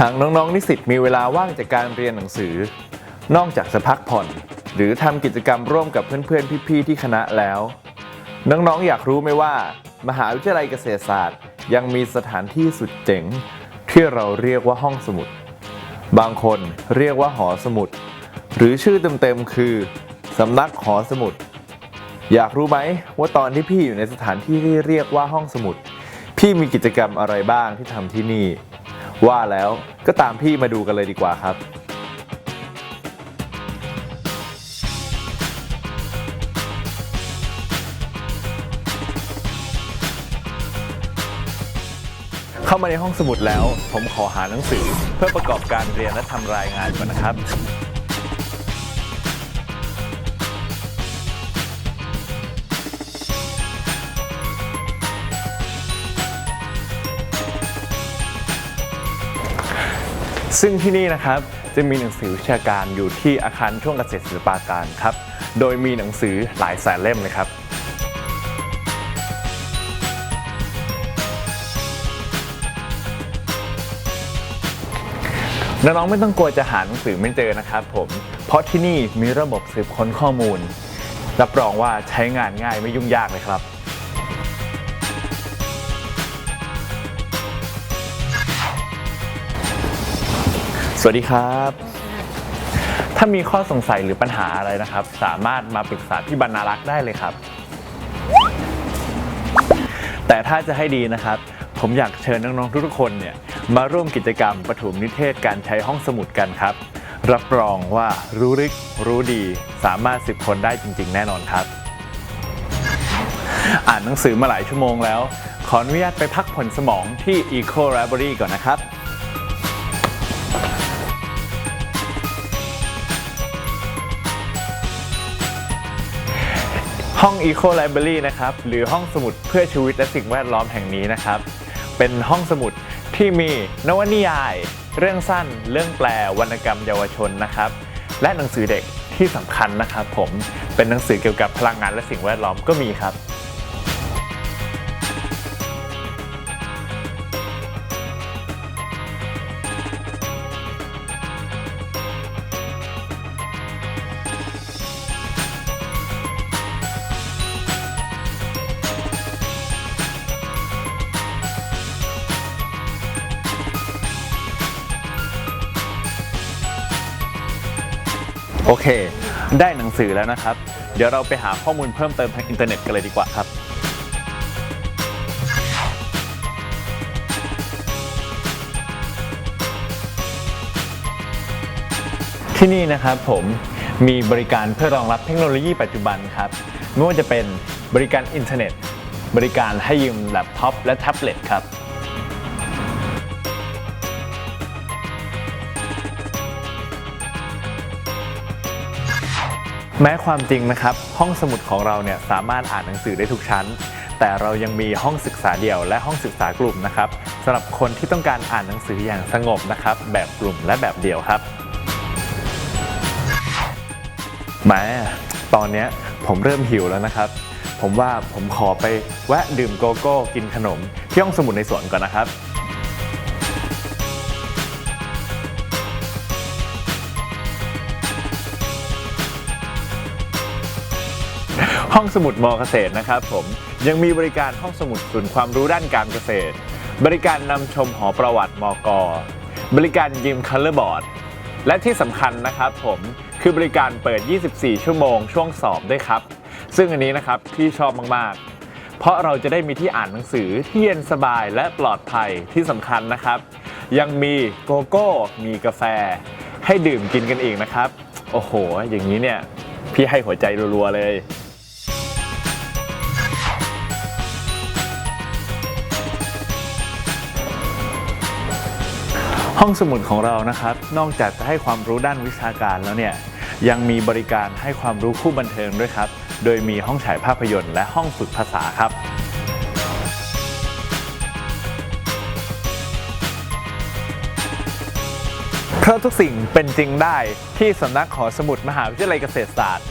หากน้องๆนิสิตมีเวลาว่างจากการเรียนหนังสือ นอกจากจะพักผ่อน หรือทำกิจกรรมร่วมกับเพื่อนๆพี่ๆที่คณะแล้ว น้องๆอยากรู้ไหมว่า มหาวิทยาลัยเกษตรศาสตร์ ยังมีสถานที่สุดเจ๋ง ที่เราเรียกว่าห้องสมุด บางคนเรียกว่าหอสมุด หรือชื่อเต็มๆคือสำนักหอสมุด อยากรู้ไหมว่าตอนที่พี่อยู่ในสถานที่ที่เรียกว่าห้องสมุด พี่มีกิจกรรมอะไรบ้างที่ทำที่นี่ ว่าแล้วก็ตามพี่มาดูกันเลยดีกว่าครับเข้ามาในห้องสมุดแล้ว ผมขอหาหนังสือ เพื่อประกอบการเรียนและทำรายงานก่อนนะครับ ซึ่งที่นี่นะครับจะมีหนังสือวิชาการอยู่ที่อาคารช่วงเกษตรศิลปาการครับ โดยมีหนังสือหลายแสนเล่มเลยครับ น้องๆไม่ต้องกลัวจะหาหนังสือไม่เจอนะครับผม เพราะที่นี่มีระบบสืบค้นข้อมูล รับรองว่าใช้งานง่ายไม่ยุ่งยากเลยครับ วัสดีครับ ถ้ามีข้อสงสัยหรือปัญหาอะไรนะครับ สามารถมาปรึกษาพี่บรรณารักษ์ได้เลยครับ แต่ถ้าจะให้ดีนะครับ ผมอยากเชิญน้องๆทุกๆคนเนี่ยมาร่วมกิจกรรมประถมนิเทศการใช้ห้องสมุดกันครับ รับรองว่ารู้ลึกรู้ดี สามารถสืบค้นได้จริง ๆ แน่นอนครับ อ่านหนังสือมาหลายชั่วโมงแล้ว ขออนุญาตไปพักผ่อนสมองที่ Eco Library ก่อนนะครับ ห้อง Eco Library นะครับ หรือห้องสมุดเพื่อชีวิตและสิ่งแวดล้อมแห่งนี้นะครับ เป็นห้องสมุดที่มีนวนิยาย เรื่องสั้น เรื่องแปลวรรณกรรมเยาวชนนะครับ และหนังสือเด็กที่สำคัญนะครับ ผมเป็นหนังสือเกี่ยวกับพลังงานและสิ่งแวดล้อมก็มีครับ โอเค ได้หนังสือแล้วนะครับ เดี๋ยวเราไปหาข้อมูลเพิ่มเติมทางอินเทอร์เน็ตกันเลยดีกว่าครับ ที่นี่นะครับผมมีบริการเพื่อรองรับเทคโนโลยีปัจจุบันครับ ไม่ว่าจะเป็นบริการอินเทอร์เน็ต บริการให้ยืมแล็ปท็อปและแท็บเล็ตครับ แม้ความจริงนะครับ ห้องสมุดของเราเนี่ยสามารถอ่านหนังสือได้ทุกชั้น แต่เรายังมีห้องศึกษาเดี่ยวและห้องศึกษากลุ่มนะครับสำหรับคนที่ต้องการอ่านหนังสืออย่างสงบนะครับ แบบกลุ่มและแบบเดี่ยวครับแม้ตอนนี้ผมเริ่มหิวแล้วนะครับ ผมว่าผมขอไปแวะดื่มโกโก้กินขนม ที่ห้องสมุดในสวนก่อนนะครับ ห้องสมุดมอเกษตรนะครับผมยังมีบริการห้องสมุดศูนย์ความรู้ด้านการเกษตร บริการนำชมหอประวัติมกบริการยิมคัลเลอร์บอร์ดและที่สำคัญนะครับผมคือบริการเปิด 24 ชั่วโมงช่วงสอบด้วยครับ ซึ่งอันนี้นะครับพี่ชอบมากๆ เพราะเราจะได้มีที่อ่านหนังสือที่เย็นสบายและปลอดภัยที่สำคัญนะครับ ยังมีโกโก้ มีกาแฟ ให้ดื่มกินกันอีกนะครับ โอ้โห อย่างนี้เนี่ย พี่ให้หัวใจรัวๆเลย ห้องสมุดของเรานะครับ นอกจากจะให้ความรู้ด้านวิชาการแล้วเนี่ยยังมีบริการให้ความรู้คู่บันเทิงด้วยครับ โดยมีห้องฉายภาพยนตร์และห้องฝึกภาษาครับ เพราะทุกสิ่งเป็นจริงได้ที่สำนักหอสมุดมหาวิทยาลัยเกษตรศาสตร์